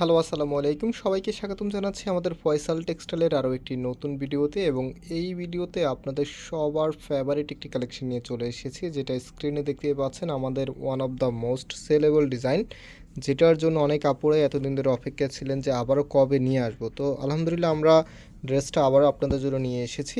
Hello, আসসালামু আলাইকুম। সবাইকে স্বাগতম জানাচ্ছি আমাদের ফয়সাল টেক্সটাইলের আরও একটি নতুন ভিডিওতে এবং এই ভিডিওতে আপনাদের সবার ফেভারিট একটি কালেকশন নিয়ে চলে এসেছি, যেটা স্ক্রিনে দেখতে পাচ্ছেন আমাদের one of the most sellable design যেটার জন্য অনেক আপুরে এতদিন ধরে অপেক্ষা ছিলেন যে আবারও কবে নিয়ে আসব। তো আলহামদুলিল্লাহ আমরা ড্রেসটা আবারও আপনাদের জন্য নিয়ে এসেছি।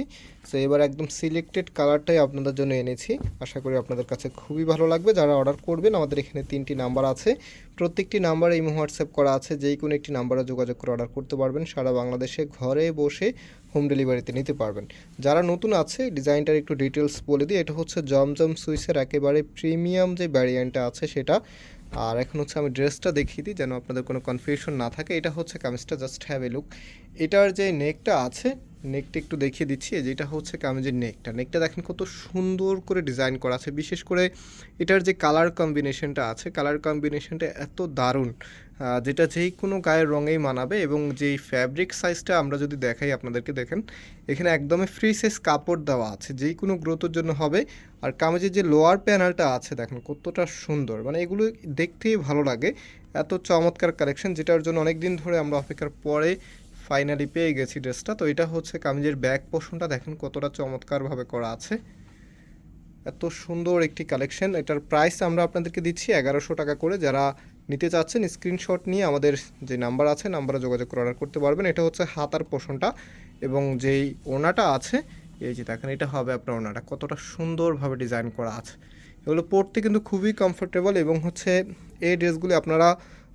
তো এবার একদম সিলেক্টেড কালারটাই আপনাদের জন্য এনেছি। আশা করি আপনাদের কাছে খুবই ভালো লাগবে। যারা অর্ডার করবেন, আমাদের এখানে তিনটি নাম্বার আছে। প্রত্যেকটি নাম্বার এই হোয়াটসঅ্যাপ করা আছে। যেই কোনো একটি নাম্বারে যোগাযোগ করে অর্ডার করতে পারবেন। সারা বাংলাদেশে ঘরে বসে হোম ডেলিভারিতে নিতে পারবেন। যারা নতুন আছে ডিজাইনটার একটু ডিটেলস বলে দিই। এটা হচ্ছে জমজম সুইসের একেবারে প্রিমিয়াম যে ভ্যারিয়েন্টটা আছে, সেটা আর এখন হচ্ছে আমি ড্রেসটা দেখিয়ে দিই যেন আপনাদের কোনো কনফিউশন না থাকে। এটা হচ্ছে কামিজটা জাস্ট হ্যাভ এ লুক এটার যে নেকটা আছে নেকটা একটু দেখিয়ে দিচ্ছি। যেটা হচ্ছে কামিজের নেকটা নেকটা দেখেন কত সুন্দর করে ডিজাইন করা আছে। বিশেষ করে এটার যে কালার কম্বিনেশনটা আছে কালার কম্বিনেশনটা এত দারুণ যেটা যেই কোনো গায়ের রঙেই মানাবে এবং যেই ফ্যাব্রিক সাইজটা আমরা যদি দেখাই আপনাদেরকে, দেখেন, এখানে একদমই ফ্রি সাইজ কাপড় দেওয়া আছে। যেই কোনো গ্রোথের জন্য হবে। আর কামিজের যে লোয়ার প্যানেলটা আছে, দেখেন কতটা সুন্দর। মানে এগুলো দেখতেই ভালো লাগে। এত চমৎকার কালেকশন যেটার জন্য অনেক দিন ধরে আমরা অপেক্ষার পরে ফাইনালি পেয়ে গেছি ড্রেসটা। তো এটা হচ্ছে কামিজের ব্যাক পোর্শনটা দেখেন কতটা চমৎকারভাবে করা আছে। এত সুন্দর একটি কালেকশন। এটার প্রাইস আমরা আপনাদেরকে দিচ্ছি এগারোশো টাকা করে। যারা নিতে চাচ্ছেন, স্ক্রিনশট নিয়ে আমাদের যে নাম্বার আছে, নাম্বারে যোগাযোগ করে অর্ডার করতে পারবেন। এটা হচ্ছে হাতার পোষণটা এবং যেই ওনাটা আছে, এই যে দেখেন, এটা হবে আপনার ওনাটা। কতটা সুন্দরভাবে ডিজাইন করা আছে। এগুলো পরতে কিন্তু খুবই কমফোর্টেবল এবং হচ্ছে এই ড্রেসগুলি আপনারা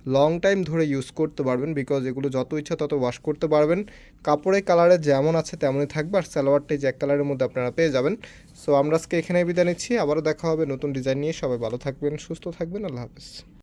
লং টাইম ধরে ইউজ করতে পারবেন বিকজ এগুলো যত ইচ্ছা তত ওয়াশ করতে পারবেন। কাপড়ের কালারে যেমন আছে তেমনই থাকবে আর সালোয়ারটি যে এক কালারের মধ্যে আপনারা পেয়ে যাবেন। সো আমরা আজকে এখানে বিদায় নিচ্ছি। আবারও দেখা হবে নতুন ডিজাইন নিয়ে। সবাই ভালো থাকবেন, সুস্থ থাকবেন। আল্লাহ হাফেজ।